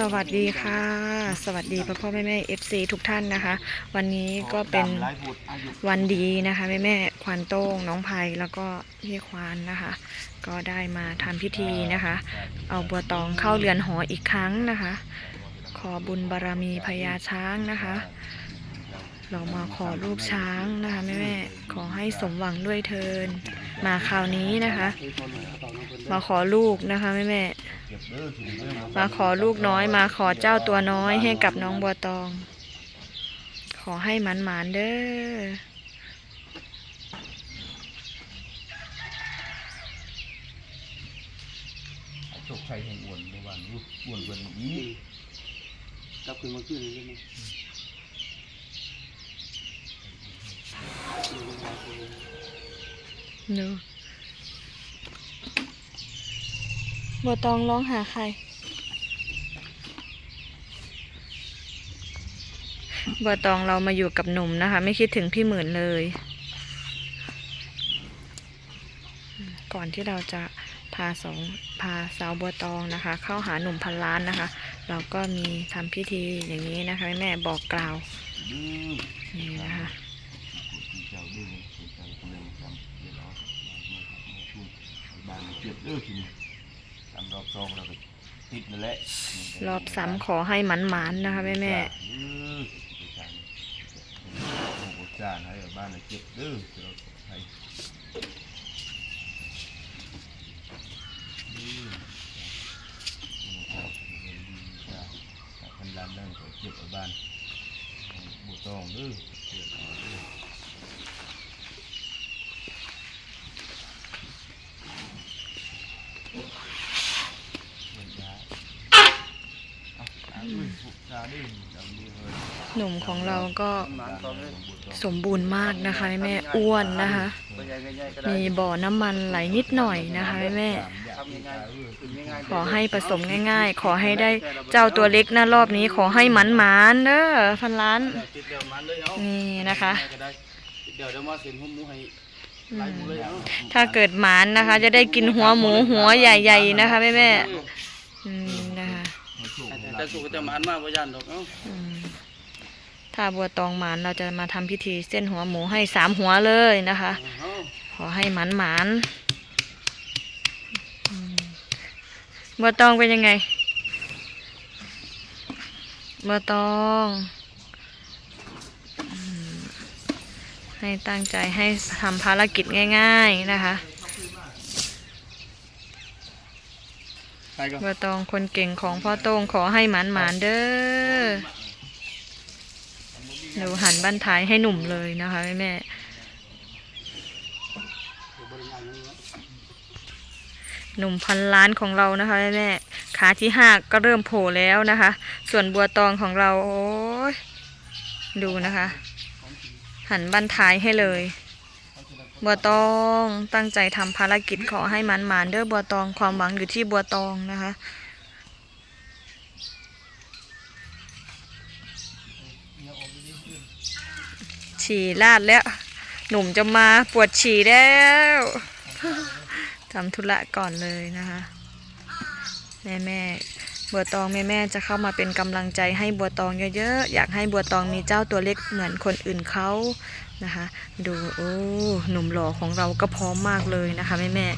สวัสดีค่ะ สวัสดีพ่อพ่อแม่แม่เอฟซีทุกท่านนะคะ วันนี้ก็เป็นวันดีนะคะแม่แม่ควานโต้งน้องไพแล้วก็พี่ควานนะคะ ก็ได้มาทำพิธีนะคะ เอาบัวตองเข้าเรือนหออีกครั้งนะคะ ขอบุญบารมีพญาช้างนะคะ เรามาขอลูกช้างนะคะแม่แม่ขอให้สมหวังด้วยเทิน มาคราวนี้นะคะ มาขอลูกนะคะแม่แม่มาขอลูกน้อย มาขอเจ้าตัวน้อยให้กับน้องบัวตอง ขอให้หมันหมานๆเด้อโชคชัยแห่งอ้วนเมื่อวานนี้อ้วนเกินเมื่อกี้กลับคืนมาคืนนี้ได้ไหม หนูบัวตองร้องหาใครบัวตองเรามาอยู่กับหนุ่มนะคะ ไม่คิดถึงพี่หมื่นเลย ก่อนที่เราจะพาสองพาสาวบัวตองนะคะ เข้าหาหนุ่มพันล้านนะคะ เราก็มีทำพิธีอย่างนี้นะคะ แม่บอกกล่าวนี่นะคะ ที่เจ้าคนนึงทำเดี๋ยวเรามาช่วยบ้านเจ็บดื้อทีนี้ทำรอบสองเราก็ติดนั่นแหละรอบสามขอให้หมันหมานๆนะคะแม่แม่ดื้อที่จานโอ้โหจานให้บ้านเราเจ็บดื้อเราให้ดื้อพันล้านนั่งก็เจ็บบ้านบุตรองดื้อเจ็บดื้อ หนุ่มของเราก็สมบูรณ์มากนะคะแม่อ้วนนะคะ มีบ่อน้ำมันไหลนิดหน่อยนะคะแม่ขอให้ผสมง่าย ๆ ขอให้ได้เจ้าตัวเล็กนะรอบนี้ขอให้หมันหมานเด้อพันล้านนี่นะคะถ้าเกิดหมานนะคะ จะได้กินหัวหมูหัวใหญ่ ๆ นะคะแม่แม่ แต่สุกจะหมานมากว่ายันดอกเอ้าอืมถ้าบัวตองหมานเราจะมาทำพิธีเส้นหัวหมูให้สามหัวเลยนะคะ เอาขอให้หมันหมานอืมบัวตองเป็นยังไงบัวตองอืมให้ตั้งใจให้ทำภารกิจง่าย ๆ นะคะ ใครก็ บัวตองคนเก่งของพ่อโต้งขอให้หมานหมานๆเด้อดูหันบ้านท้ายให้หนุ่มเลยนะคะแม่แม่บริงานนี้หนุ่มพันล้านของเรานะคะแม่แม่ขาที่ห้าก็เริ่มโผล่แล้วนะคะ ส่วนบัวตองของเรา โอ้ยดูนะคะ หันบ้านท้ายให้เลย บัวตองตั้งใจทำภารกิจขอให้มันหมานเด้อบัวตองความหวังอยู่ที่บัวตองนะคะ ฉี่ลาดแล้ว หนุ่มจะมาปวดฉี่แล้วทำธุระก่อนเลยนะคะ แม่แม่บัวตองแม่แม่จะเข้ามาเป็นกำลังใจให้บัวตองเยอะๆ อยากให้บัวตองมีเจ้าตัวเล็กเหมือนคนอื่นเขา นะคะ ดูโอ้หนุ่มหล่อของเราก็พร้อมมากเลยนะคะแม่แม่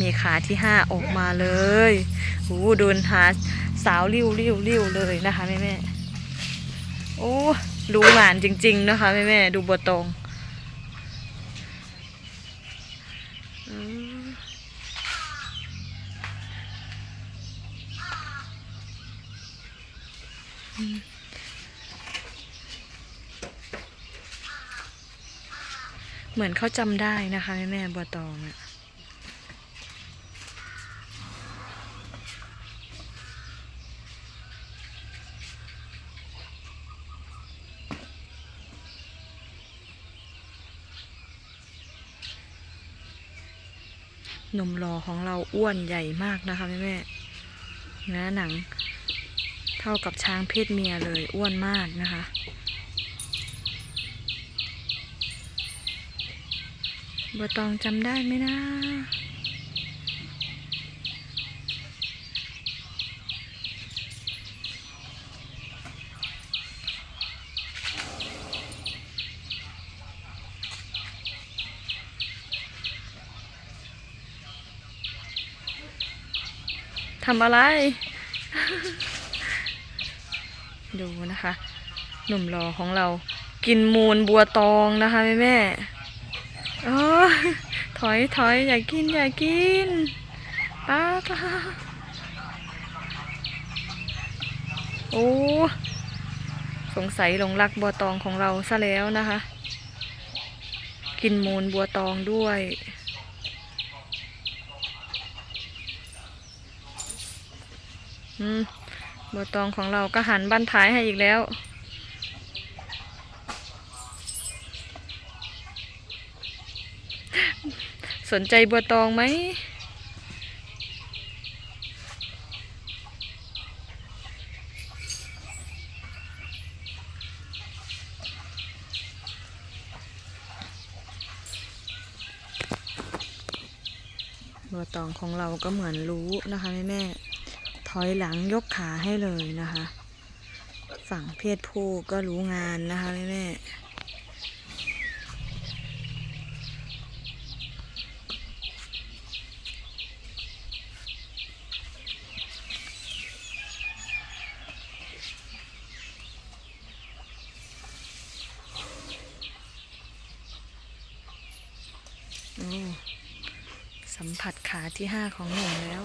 มีขาที่ห้าออกมาเลยโอ้เดินหาสาวริ้วริ้วริ้วเลยนะคะแม่แม่โอ้รู้หลานจริง ๆ นะคะแม่แม่ดูบัวตองอืม เหมือนเขาจำได้นะคะแม่แม่บัวตองอะหนุ่มหล่อของเราอ้วนใหญ่มากนะคะแม่แม่เนื้อหนัง เท่ากับช้างเพศเมียเลยอ้วนมากนะคะ บัวตองจำได้ไหมนะทำอะไร ดูนะคะ หนุ่มหล่อของเรา กินมูลบัวตองนะคะแม่แม่ ถอยถอยอย่ากินอย่ากินป้าป้าโอ้สงสัยหลงรักบัวตองของเราซะแล้วนะคะ กินมูลบัวตองด้วย อืมบัวตองของเราก็หันบั้นท้ายให้อีกแล้ว สนใจบัวตองไหม บัวตองของเราก็เหมือนรู้นะคะแม่แม่ๆถอยหลังยกขาให้เลยนะคะ ฝั่งเพศผู้ก็รู้งานนะคะแม่แม่ๆโอ้สัม ผัดขาที่ห้าของหนุ่มแล้ว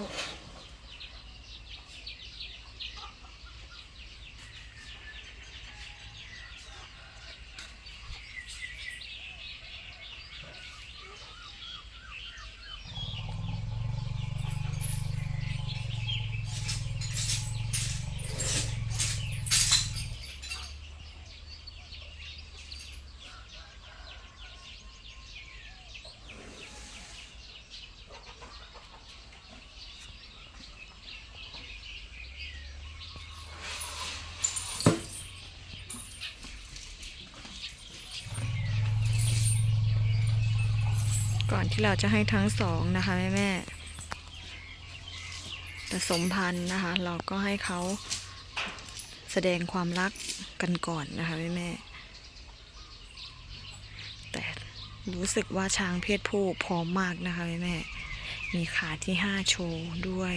อนที่เราจะให้ทั้งสองนะคะแม่แม่ๆผสมพันธุ์นะคะ เราก็ให้เขาแสดงความรักกันก่อนนะคะแม่แม่แต่รู้สึกว่าช้างเพศผู้พร้อมมากนะคะแม่แม่มีขาที่ห้าโชว์ด้วย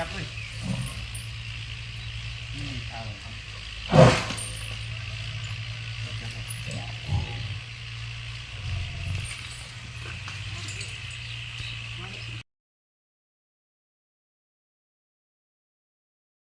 จับเลยนี่เอาครับ